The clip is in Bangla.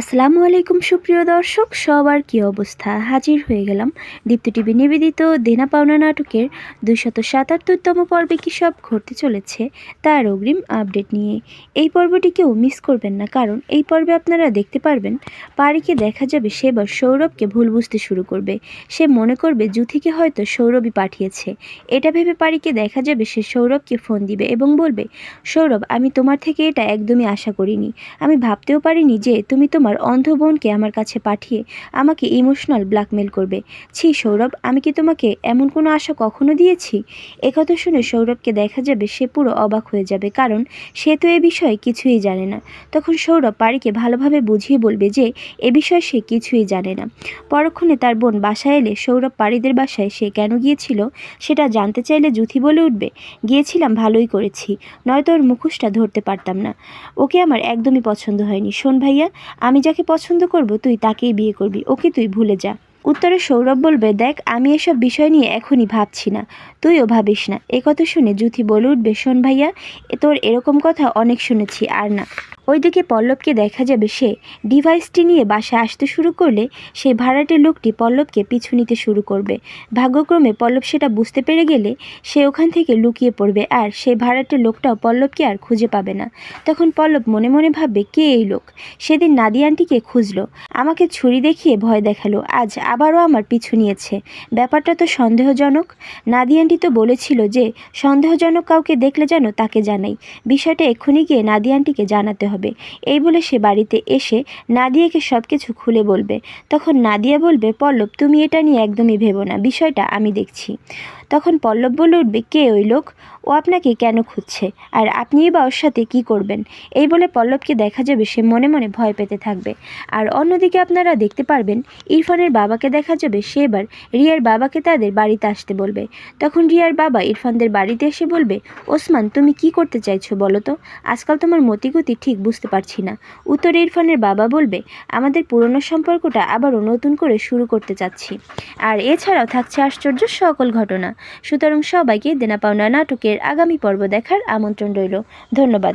আসসালামু আলাইকুম সুপ্রিয় দর্শক, সবার কী অবস্থা? হাজির হয়ে গেলাম দীপ্ত টিভি নিবেদিত দেনা পাওনা নাটকের দুইশত সাতাত্তরতম পর্বে কী সব ঘটতে চলেছে তার অগ্রিম আপডেট নিয়ে। এই পর্বটি কেউ মিস করবেন না, কারণ এই পর্বে আপনারা দেখতে পারবেন পারিকে দেখা যাবে সেবার সৌরভকে ভুল বুঝতে শুরু করবে। সে মনে করবে জুথিকে হয়তো সৌরভই পাঠিয়েছে। এটা ভেবে পারিকে দেখা যাবে সে সৌরভকে ফোন দিবে এবং বলবে, সৌরভ, আমি তোমার থেকে এটা একদমই আশা করিনি। আমি ভাবতেও পারিনি যে তুমি তোমার অন্ধ বোনকে আমার কাছে পাঠিয়ে আমাকে ইমোশনাল ব্ল্যাকমেল করবে। ছি, সৌরভ, আমি কি তোমাকে এমন কোনো আশা কখনো দিয়েছি? একথা শুনে সৌরভকে দেখা যাবে সে পুরো অবাক হয়ে যাবে, কারণ সে তো এ বিষয়ে কিছুই জানে না। তখন সৌরভ পারিকে ভালোভাবে বুঝিয়ে বলবে যে, এ বিষয়ে সে কিছুই জানে না। পরক্ষণে তার বোন বাসায় এলে সৌরভ পারিদের বাসায় সে কেন গিয়েছিল সেটা জানতে চাইলে জুথি বলে উঠবে, গিয়েছিলাম, ভালোই করেছি। নয়তো ওর মুখোশটা ধরতে পারতাম না। ওকে আমার একদমই পছন্দ হয়নি। শোন ভাইয়া, আমি যাকে পছন্দ করব, তুই তাকেই বিয়ে করবি। ওকে তুই ভুলে যা। উত্তরে সৌরভ বলবে, দেখ, আমি এসব বিষয় নিয়ে এখনই ভাবছি না। তুইও ভাবিস না। এ কথা শুনে জুথি বলে উঠবে, শোন ভাইয়া তোর এরকম কথা অনেক শুনেছি, আর না। ওইদিকে পল্লবকে দেখা যাবে সে ডিভাইসটি নিয়ে বাসায় আসতে শুরু করলে সেই ভাড়াটে লোকটি পল্লবকে পিছু নিতে শুরু করবে। ভাগ্যক্রমে পল্লব সেটা বুঝতে পেরে গেলে সে ওখান থেকে লুকিয়ে পড়বে আর সেই ভাড়াটে লোকটাও পল্লবকে আর খুঁজে পাবে না। তখন পল্লব মনে মনে ভাববে, কে এই লোক? সেদিন নাদি আন্টিকে খুঁজলো। আমাকে ছুরি দেখিয়ে ভয় দেখাল। আজ আবারও আমার পিছু নিয়েছে। ব্যাপারটা তো সন্দেহজনক। নাদি আন্টি তো বলেছিল যে সন্দেহজনক কাউকে দেখলে যেন তাকে জানাই। বিষয়টা এক্ষুনি গিয়ে নাদি আন্টিকে জানাতে হবে। এই বলে সে বাড়িতে এসে নাদিয়াকে সব কিছু খুলে বলবে। তখন নাদিয়া বলবে, পল্লব, তুমি এটা নিয়ে একদমই ভেবো না। বিষয়টা আমি দেখছি। তখন পল্লব বলে উঠবে, কে ওই লোক? ও আপনাকে কেন খুঁজছে? আর আপনিই বা ওর সাথে কী করবেন? এই বলে পল্লবকে দেখা যাবে, সে মনে মনে ভয় পেতে থাকবে। আর অন্যদিকে আপনারা দেখতে পারবেন, ইরফানের বাবাকে দেখা যাবে, সে এবার রিয়ার বাবাকে তাদের বাড়িতে আসতে বলবে। তখন রিয়ার বাবা ইরফানদের বাড়িতে এসে বলবে, ওসমান, তুমি কি করতে চাইছো বলো তো? আজকাল তোমার মতিগতি ঠিক বুঝতে পারছি না। উত্তরে ইরফানের বাবা বলবে, আমাদের পুরনো সম্পর্কটা আবারও নতুন করে শুরু করতে চাচ্ছি। আর এছাড়াও থাকছে আশ্চর্য সকল ঘটনা। সুতরাং সবাইকে দেনা পাওনা নাটকের আগামী পর্ব দেখার আমন্ত্রণ রইল। ধন্যবাদ।